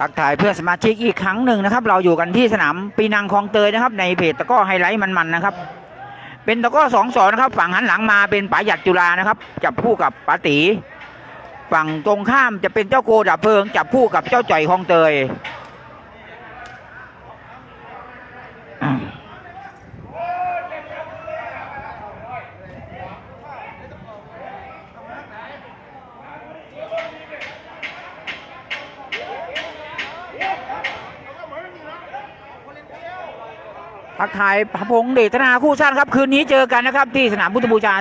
ทักทายเพื่อสมาชิกอีกครั้งหนึ่งนะครับ เราอยู่กันที่สนามปีนังคลองเตยนะครับ ในเพจตะก้อไฮไลท์มันๆนะครับ เป็นตะก้อสองสอนะครับ ฝั่งหันหลังมาเป็นป๋าหยัดจุฬานะครับ จับคู่กับป๋าตีฝั่งตรงข้ามจะเป็นเจ้าโกดับเพลิง จับคู่กับเจ้าจ่อยคลองเตย ทักทายพระพงษ์เดชนาคู่สั้นครับ คืนนี้เจอกันนะครับ ที่สนามพุทธบูชา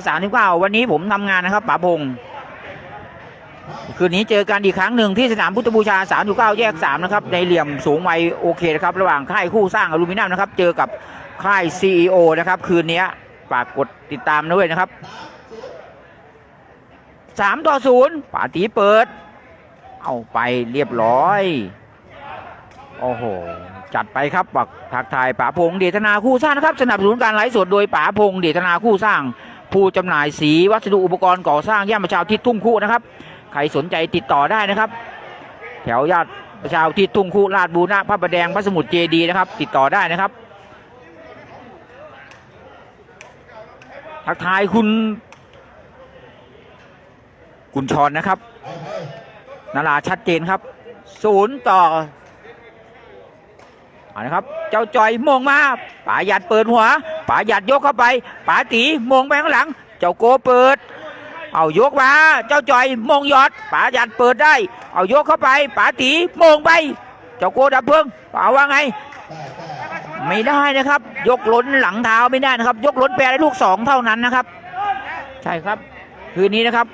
39วันนี้ผมทำงานนะครับป๋าพงษ์คืนนี้เจอกันอีกครั้งหนึ่งที่สนามพุทธบูชา39แยก3นะครับในเหลี่ยมสูงวัยโอเคนะครับระหว่างค่ายคู่สร้างอลูมิเนียมนะครับ เจอกับค่าย CEO นะครับคืนนี้ฝากกดติดตามด้วยนะครับ3ต่อ0ป๋าตีเปิด เอาไปเรียบร้อย โอ้โห จัดไปครับปักทักทายป๋าพงเดชนาคู่สร้างนะครับ สนับสนุนการไลฟ์สดโดยป๋าพงเดชนาคู่สร้าง ผู้จำหน่ายสีวัสดุอุปกรณ์ก่อสร้างย่านประชาทิศทุ่งคู่นะครับใครสนใจติดต่อได้นะครับ แถวญาติประชาทิศทุ่งคู่ลาดบูรณะพระประแดงพระสมุทรเจดีย์นะครับ ติดต่อได้นะครับ ทักทายคุณ คุณชอนนะครับนาราชัดเจนครับศูนย์ต่อ เอาละครับ เจ้าจอยมงมาป๋าหยัดเปิดหัวป๋าหยัดยกเข้าไปป๋าตีมงไปข้างหลัง เจ้าโกเปิด เอายกมาเจ้าจอยมงยอดป๋าหยัดเปิดได้ เอายกเข้าไปป๋าตีมงไป เจ้าโกดับเพลิงป๋าว่าไง ไม่ได้นะครับ ยกล้นหลังเท้าไม่ได้นะครับ ยกล้นแปรได้ลูกสองเท่านั้นนะครับ ใช่ครับ คืนนี้นะครับ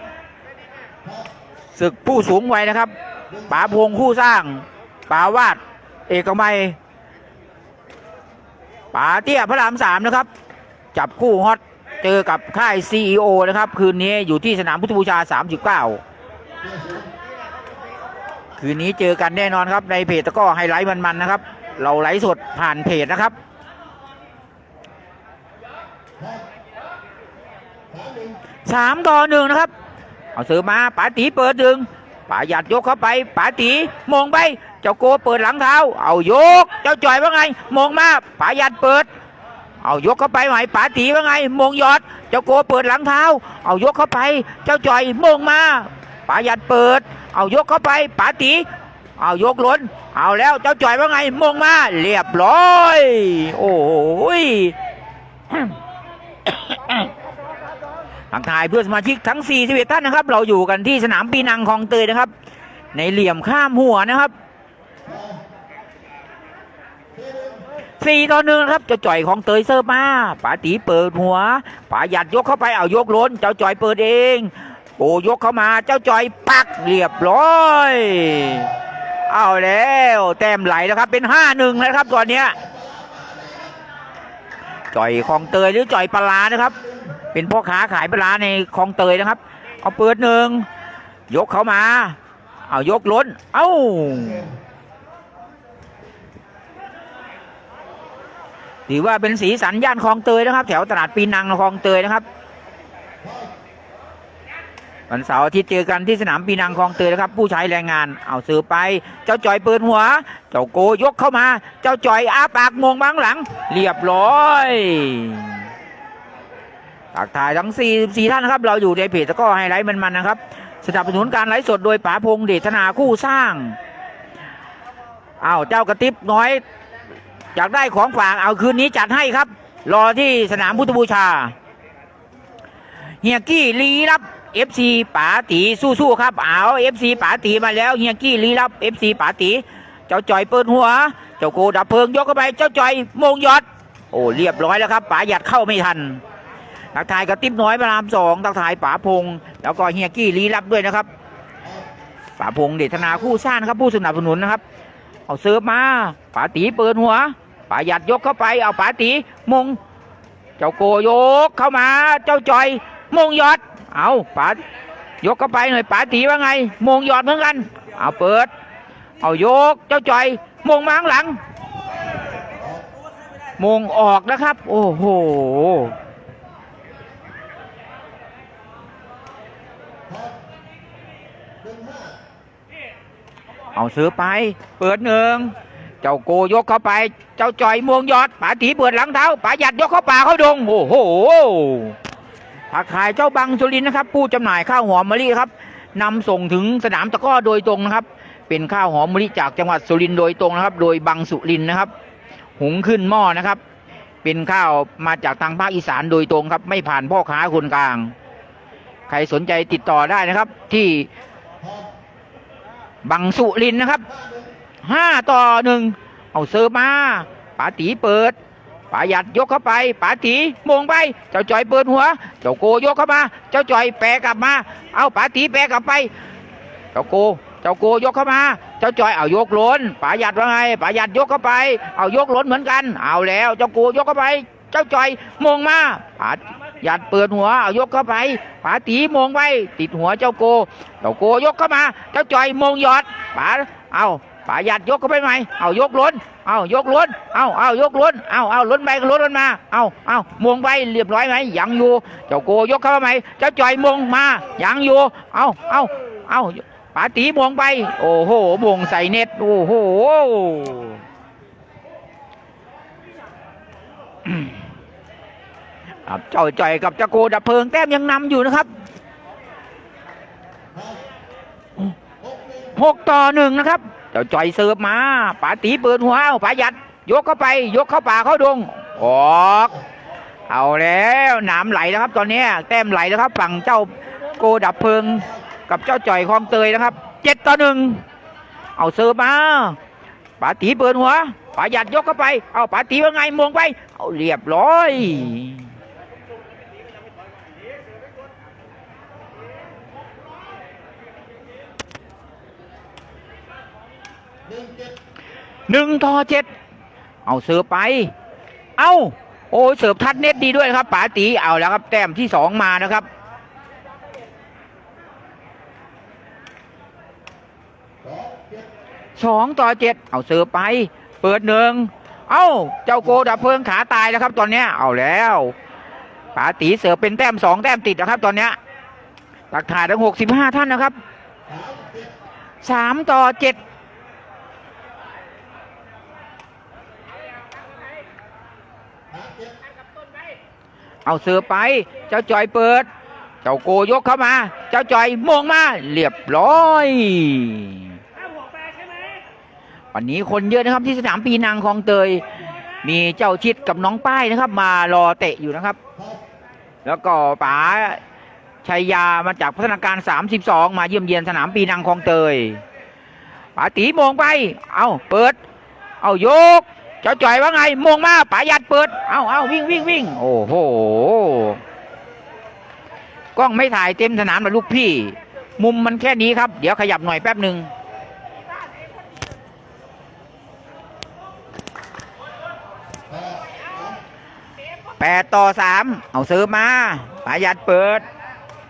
ศึกผู้สูงวัยนะครับป๋าพงคู่สร้างป๋าวาด เอกมัย ป๋าเตี้ยพระรามสามนะครับ จับคู่ฮอตเจอกับค่าย CEO นะครับ คืนนี้อยู่ที่สนามพุทธบูชา 39 คืนนี้เจอกันแน่นอนครับในเพจตะก้อไฮไลท์มันๆนะครับ เราไลฟ์สดผ่านเพจนะครับสามต่อหนึ่งนะครับ เอาเสือมาป๋าตีเปิดดึงป๋าหยัดยกเข้าไปป๋าตีมองไป เจ้าโกเปิดหลังเท้า เอายก เจ้าจ่อยว่าไง มองมาป๋าหยัดเปิด เอายกเข้าไปใหม่ป๋าตีว่าไงมองยอด เจ้าโกเปิดหลังเท้า เอายกเข้าไป เจ้าจ่อยมองมาป๋าหยัดเปิด เอายกเข้าไปป๋าตี เอายกล้น เอาแล้วเจ้าจ่อยว่าไงมองมาเรียบร้อย โอ้ยทักทายเพื่อนสมาชิกทั้ง41ท่านนะครับ เราอยู่กันที่สนามปีนังคลองเตยนะครับ ในเหลี่ยมข้ามหัวนะครับ สี่ต่อหนึ่งครับเจ้าจ่อยของเตยเซิร์ฟมาป๋าตีเปิดหัวป๋าหยัดยกเข้าไปเอายกล้น เจ้าจ่อยเปิดเอง โอ้ยกเข้ามาเจ้าจ่อยปักเรียบร้อยเอาแล้วแต้มไหลแล้วครับเป็นห้าหนึ่งแล้วครับตอนเนี้ยจ่อยของเตยหรือจ่อยปลานะครับ เป็นพ่อค้าขายปลาในคลองเตยนะครับ เอาเปิดหนึ่งยกเข้ามา เอายกล้น เอ้า ถือว่าเป็นสีสันย่านคลองเตยนะครับ แถวตลาดปีนังคลองเตยนะครับวันเสาร์ทิตย์เจอกันที่สนามปีนังคลองเตยนะครับ ผู้ใช้แรงงานเอาซื้อไป เจ้าจอยเปิดหัว เจ้าโกยกเข้ามา เจ้าจอยอาปากมองบางหลัง เรียบร้อยฝากถ่ายทั้ง4 4ท่านนะครับ เราอยู่ในเพจตะกร้อไฮไลท์มันๆนะครับสนับสนุนการไลฟ์สดโดยป๋าพงษ์เดชนาคู่สร้างอ้าวเจ้ากระติบน้อย อยากได้ของฝากเอาคืนนี้จัดให้ครับ รอที่สนามพุทธบูชา เฮียกี้ลีรับ FC ป๋าตีสู้ๆครับเอา FC ป๋าตีมาแล้วเฮียกี้ลีรับ FC ป๋าตีเจ้าจอยเปิดหัว เจ้าโกดับเพลิงยกเข้าไป เจ้าจอยโมงยอด โอ้เรียบร้อยแล้วครับป๋าหยัดเข้าไม่ทันทักทายกระติบน้อยพระรามสองทักทายป๋าพงษ์แล้วก็เฮียกี้ลีรับด้วยนะครับป๋าพงษ์เดชนาคู่สร้างนครับผู้สนับสนุนนะครับ เอาเซิร์ฟมาป๋าตีเปิดหัว ป๋าหยัดยกเข้าไปเอาป๋าตีมง เจ้าโกยกเข้ามา เจ้าจอย มงยอด เอาป๋ายกเข้าไปหน่อยป๋าตีว่าไง มงยอดเหมือนกัน เอาเปิด เอายก เจ้าจอย มงมาข้างหลัง มงออกนะครับ โอ้โหเอาซื้อไป เปิดหนึ่ง เจ้าโกยกเข้าไป เจ้าจอยมวงยอดป๋าตีเปิดหลังเท้าป๋าหยัดยกเข้าป่าเข้าดงโอ้โหทักทายเจ้าบังสุรินนะครับ ผู้จำหน่ายข้าวหอมมะลิครับนำส่งถึงสนามตะก้อโดยตรงนะครับ เป็นข้าวหอมมะลิจากจังหวัดสุรินโดยตรงนะครับ โดยบังสุรินนะครับ หุงขึ้นหม้อนะครับ เป็นข้าวมาจากทางภาคอีสานโดยตรงครับ ไม่ผ่านพ่อค้าคนกลาง ใครสนใจติดต่อได้นะครับ ที่บังสุรินนะครับ ห้าต่อหนึ่งเอาเสิร์ฟมาป๋าตีเปิดป๋าหยัดยกเข้าไปป๋าตีมงไป เจ้าจอยเปิดหัว เจ้าโกยกเข้ามา เจ้าจอยแปรกลับมา เอาป๋าตีแปรกลับไป เจ้าโก เจ้าโกยกเข้ามา เจ้าจอยเอายกล้นป๋าหยัดว่าไงป๋าหยัดยกเข้าไป เอายกล้นเหมือนกัน เอาแล้ว เจ้าโกยกเข้าไป เจ้าจอยมงมาป๋าหยัดเปิดหัวเอายกเข้าไปป๋าตีมงไปติดหัวเจ้าโก เจ้าโกยกเข้ามา เจ้าจอยมงหยอดป๋าเอา ป๋าหยัดยกเข้าไปไหมเอายกล้นเอายกล้นเอาเอายกล้นเอาเอาล้นไปก็ล้นมาเอาเอามงไปเรียบร้อยไหมยังอยู่เจ้าโกยกเข้ามาไหมเจ้าจอยมงมายังอยู่เอาเอาเอาปาตีมงไป โอ้โหมงใส่เน็ตโอ้โหครับเจ้าจ่อยกับเจ้าโกดับเพลิงแต้มยังนำอยู่นะครับหกต่อหนึ่งนะครับ เจ้าจ่อยเสิร์ฟมาป๋าตีเปิดหัวเอาป๋ายัด ยกเข้าไป ยกเข้าป่าเข้าดง ออก เอาแล้วหนามไหลแล้วครับ ตอนนี้แต้มไหลแล้วครับ ฝั่งเจ้าโกดับเพลิง กับเจ้าจ่อยคลองเตยนะครับเจ็ดต่อหนึ่งเอาเสิร์ฟมาป๋าตีเปิดหัวป๋ายัดยกเข้าไป เอาป๋าตีว่าไงมงไป เอาเรียบร้อย หนึ่งต่อเจ็ดเอาเสิร์ฟไป เอาโอ้ยเสิร์ฟทัดเน็ตดีด้วยครับป๋าตีเอาแล้วครับแต้มที่สองมานะครับสองต่อเจ็ดเอาเสิร์ฟไป เปิดหนึ่งเอ้า เจ้าโกดับเพลิงขาตายแล้วครับ ตอนเนี้ยเอาแล้วป๋าตีเสิร์ฟเป็นแต้มสองแต้มติดนะครับ ตอนเนี้ยตักถ่ายทั้งหกสิบห้าท่านนะครับสามต่อเจ็ด เอาเสือไป เจ้าจอยเปิด เจ้าโกยกเข้ามา เจ้าจอยมองมา เรียบร้อยวันนี้คนเยอะนะครับที่สนามปีนังคลองเตย มีเจ้าชิดกับน้องป้ายนะครับ มารอเตะอยู่นะครับ แล้วก็ป๋าชัยยามาจากพัฒนาการ 32 มาเยี่ยมเยียนสนามปีนังคลองเตยป๋าตีมองไป เอาเปิด เอายก เจ้าจ่อยว่าไงมองมาป๋ายัดเปิด เอาเอาวิ่งวิ่งวิ่งโอ้โหกล้องไม่ถ่ายเต็มสนามนะลูกพี่ มุมมันแค่นี้ครับ เดี๋ยวขยับหน่อยแป๊บหนึ่งแปดต่อสามเอาเสิร์ฟมาป๋ายัดเปิด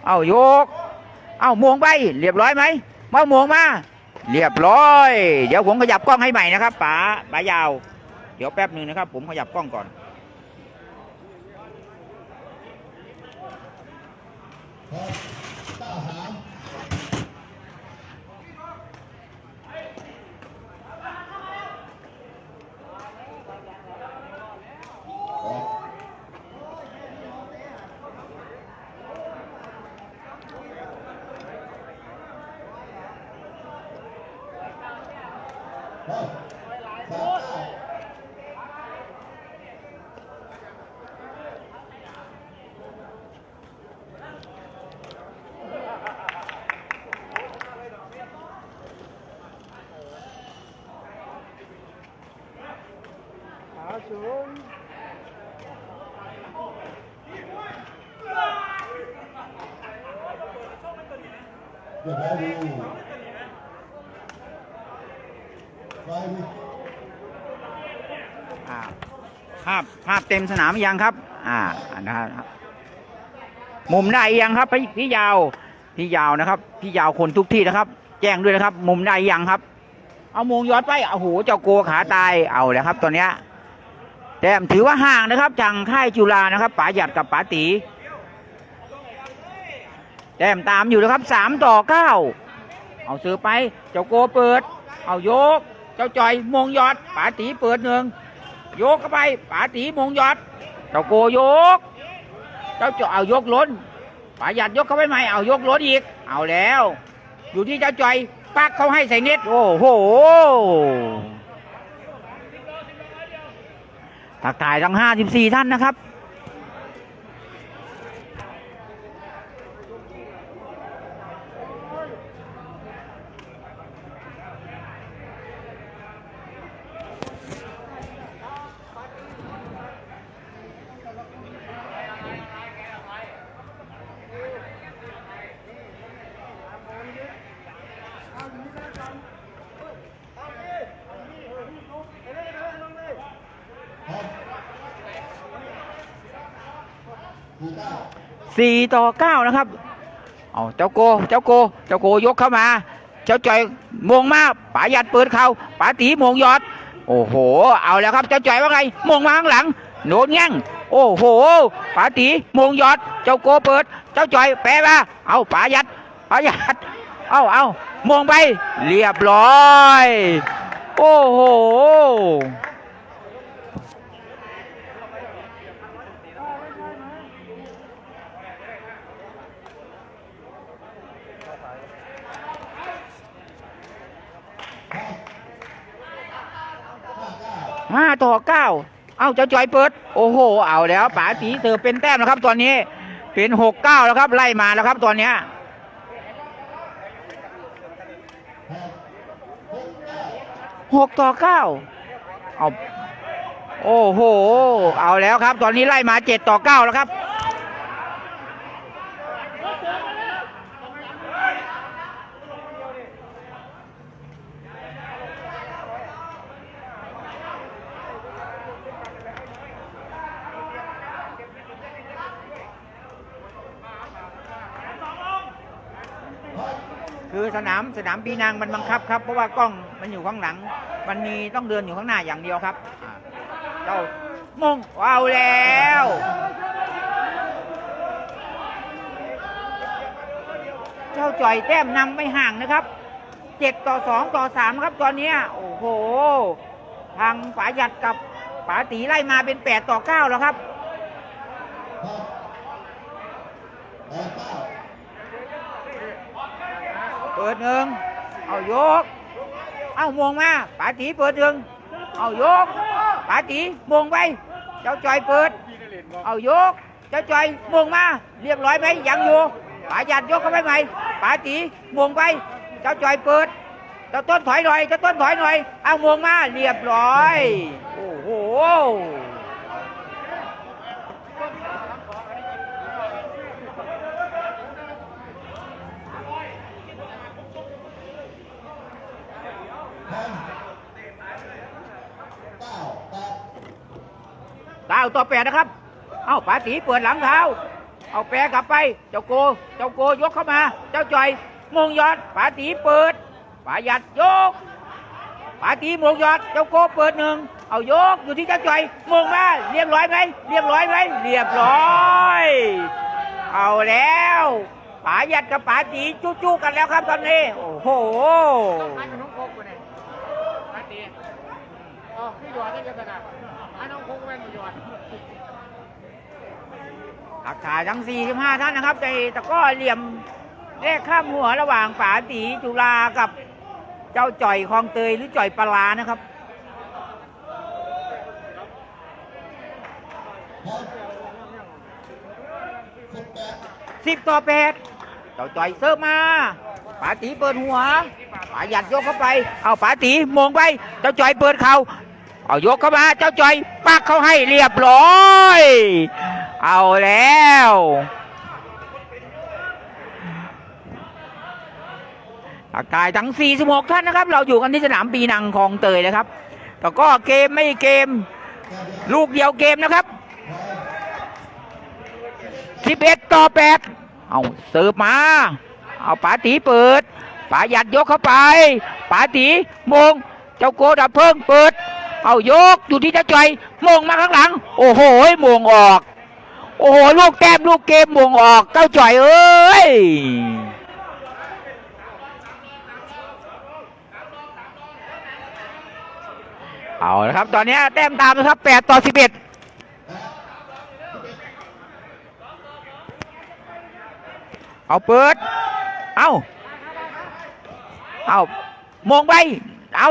เอายก เอามวงไป เรียบร้อยไหมมามวงมา เรียบร้อย เดี๋ยวผมขยับกล้องให้ใหม่นะครับป๋าป๋ายาว เดี๋ยวแป๊บหนึ่งนะครับ ผมขยับกล้องก่อนเดี๋ยวเรา ดูไปอ่าภาพภาพเต็มสนามยังครับ อ่านะครับมุมได้ยังครับพี่พี่ยาว พี่ยาวนะครับ พี่ยาวคนทุกที่นะครับ แจ้งด้วยนะครับ มุมได้ยังครับ เอามงย้อนไปโอ้โหเจ้าโกขาตายเอาแล้วครับ ตอนเนี้ยแต้มถือว่าห่างนะครับจังค่ายจุฬานะครับป๋าหยัดกับป๋าตี ต้มตามอยู่นะครับสามต่อเก้าเอาซื้อไป เจ้าโกเปิด เอาโยก เจ้าจอยมงยอดป๋าตีเปิดหนึ่งโยกเข้าไปป๋าตีมงยอด เจ้าโกโยก เจ้าจอยเอายกล้นป๋าหยัดยกเข้าไปใหม่เอายกล้นอีก เอาแล้ว อยู่ที่เจ้าจอยปักเขาให้ใส่เน็ตโอ้โหทักทายทั้งห้าสิบสี่ท่านนะครับ สี่ต่อเก้านะครับ เอาเจ้าโก เจ้าโก เจ้าโกยกเข้ามา เจ้าจอยมงมาป๋าหยัดเปิดเข่าป๋าตีมงยอด โอ้โห เอาแล้วครับ เจ้าจอยว่าไงมงมาข้างหลัง โนนแง่งโอ้โหป๋าตีมงยอด เจ้าโกเปิด เจ้าจอยแปรมาเอาป๋าหยัดป๋าหยัด เอาเอา มงไปเรียบร้อย โอ้โหห้าต่อเก้า เอาเจ้าจอยเปิด โอ้โห เอาแล้วป๋าตีเสิร์ฟเป็นแต้มแล้วครับตอนนี้ เป็นหกเก้าแล้วครับ ไล่มาแล้วครับตอนเนี้ย หกต่อเก้าเอา โอ้โห เอาแล้วครับ ตอนนี้ไล่มาเจ็ดต่อเก้าแล้วครับ สนามสนามปีนางมันบังคับครับ เพราะว่ากล้องมันอยู่ข้างหลัง มันมีต้องเดินอยู่ข้างหน้าอย่างเดียวครับอ่าเจ้ามงเอาแล้ว เจ้าจ่อยแต้มนำไม่ห่างนะครับเจ็ดต่อสองต่อสามครับตอนเนี้ยโอ้โห ทางป๋าหยัดกับป๋าตีไล่มาเป็นแปดต่อเก้าแล้วครับ เปิดหนึ่งเอายก เอามงมาป๋าตีเปิดหนึ่งเอายกป๋าตีมงไป เจ้าจอยเปิด เอายก เจ้าจอยมงมาเรียบร้อยไหมยังอยู่ป๋าหยัดยกเข้าไปใหม่ป๋าตีมงไป เจ้าจอยเปิดเจ้าต้นถอยหน่อยเจ้าต้นถอยหน่อยเอามงมาเรียบร้อย โอ้โห แทนเก้าแปด เก้าต่อแปดนะครับ เอาป๋าตีเปิดหลังเท้า เอาแปรกลับไป เจ้าโก เจ้าโกยกเข้ามา เจ้าจอยมงยอดป๋าตีเปิดป๋าหยัดยกป๋าตีมงยอด เจ้าโกเปิดหนึ่ง เอายกอยู่ที่เจ้าจอยมงมาเรียบร้อยไหมเรียบร้อยไหมเรียบร้อย เอาแล้วป๋าหยัดกับป๋าตีจู้ๆกันแล้วครับตอนนี้ โอ้โหอันน้องโคกกูเนี่ยอันดีอ๋อพี่หยอดได้กันกันน้อง ทักทายทั้ง 45 ท่านนะครับ ในตะก้อเหลี่ยมแรกข้ามหัวระหว่างป๋าตีจุฬากับเจ้าจ่อยคลองเตยหรือจ่อยปลานะครับสิบแปด10ต่อ8เจ้าจ่อยเซิร์ฟมาป๋าตีเปิดหัวป๋าหยัดยกเข้าไป เอาป๋าตีมงไป เจ้าจ่อยเปิดเขา เอายกเข้ามาเจ้าจอยปักเขาให้เรียบร้อย เอาแล้วทักทายทั้ง 46 ท่านนะครับ เราอยู่กันที่สนามปีนังคลองเตยนะครับ แต่ก็เกมไม่เกม ลูกเดียวเกมนะครับ 11 ต่อ 8 เอาเสิร์ฟมา เอาป๋าตีเปิดป๋าหยัดยกเข้าไปป๋าตีมง เจ้าโกดับเพิ่งเปิด เอายกอยู่ที่เจ้าจอยมงมาข้างหลัง โอ้โหมงออก โอ้โหลูกแก้มลูกเกมมงออกเจ้าจอยเอ้ยเอาละครับ ตอนนี้แต้มตามนะครับแปดต่อสิบเอ็ดเอาเปิด เอาเอามองไป เอา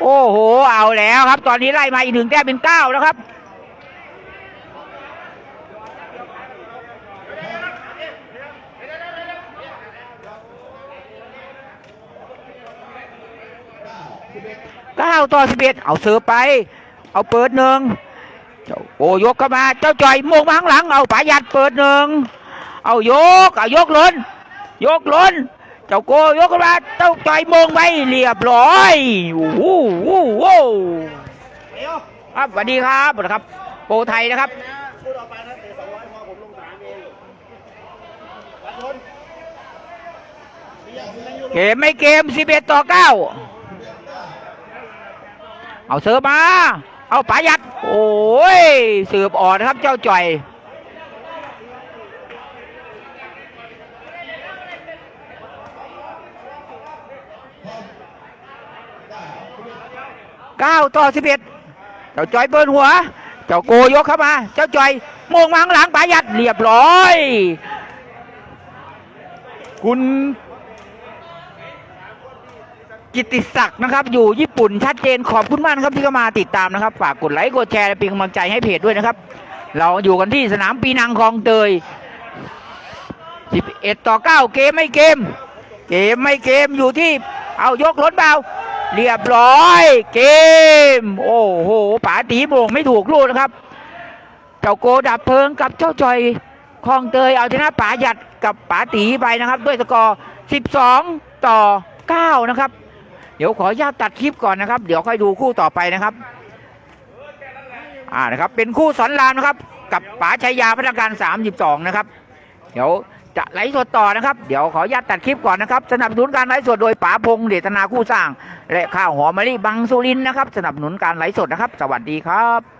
โอ้โห เอาแล้วครับ ตอนนี้ไล่มาอีกหนึ่งแต้มเป็นเก้าแล้วครับ เก้าต่อสิบเอ็ดเอาเสือไป เอาเปิดหนึ่งเจ้าโยกเข้ามา เจ้าจ่อยมงมาข้างหลัง เอาปายัดเปิดหนึ่ง เอายก เอายกล้น ยกล้น เจ้าโกยกเข้ามาเจ้าจ่อยมงไปเรียบร้อยโอ้โหโอ้โหครับสวัสดีครับสวัสดีครับ โปรไทยนะครับพูดออกไปนะเตะสองร้อยพอผมลงสามเองปัดชนเบียร์คุณนั่งอยู่เกมไม่เกมสิบเอ็ดต่อเก้าเอาเสือมา เอาปายัด โอ้ยสืบอ่อนนะครับ เจ้าจ่อย เก้าต่อสิบเอ็ดเจ้าจอยเบิ้ลหัว เจ้าโกยกเข้ามา เจ้าจอยมงมาข้างหลังปายัดเรียบร้อย คุณกิติศักดิ์นะครับ อยู่ญี่ปุ่นชัดเจนขอบคุณมากนะครับที่เข้ามาติดตามนะครับ ฝากกดไลค์กดแชร์และเป็นกำลังใจให้เพจด้วยนะครับ เราอยู่กันที่สนามปีนังคลองเตย 11 ต่อ 9 เกมไม่เกม เกมไม่เกมอยู่ที่เอายกล้นเบา เรียบร้อย เกม โอ้โหป๋าตีโมงไม่ถูกลูกนะครับ เจ้าโกดับเพลิงกับเจ้าจอยคลองเตยเอาชนะป๋าหยัดกับป๋าตีไปนะครับ ด้วยสกอร์ 12 ต่อ 9 นะครับ เดี๋ยวขอญาตตัดคลิปก่อนนะครับ เดี๋ยวค่อยดูคู่ต่อไปนะครับ อ่านะครับ เป็นคู่สอนรามนะครับ กับป๋าชัยยาพนักงาน 32 นะครับ เดี๋ยว จะไลฟ์สดต่อนะครับ เดี๋ยวขออนุญาตตัดคลิปก่อนนะครับสนับสนุนการไลฟ์สดโดยป๋าพงษ์เดชนาคู่สร้าง และข้าวหอมมะลิบางสุรินนะครับ สนับสนุนการไลฟ์สดนะครับ สวัสดีครับ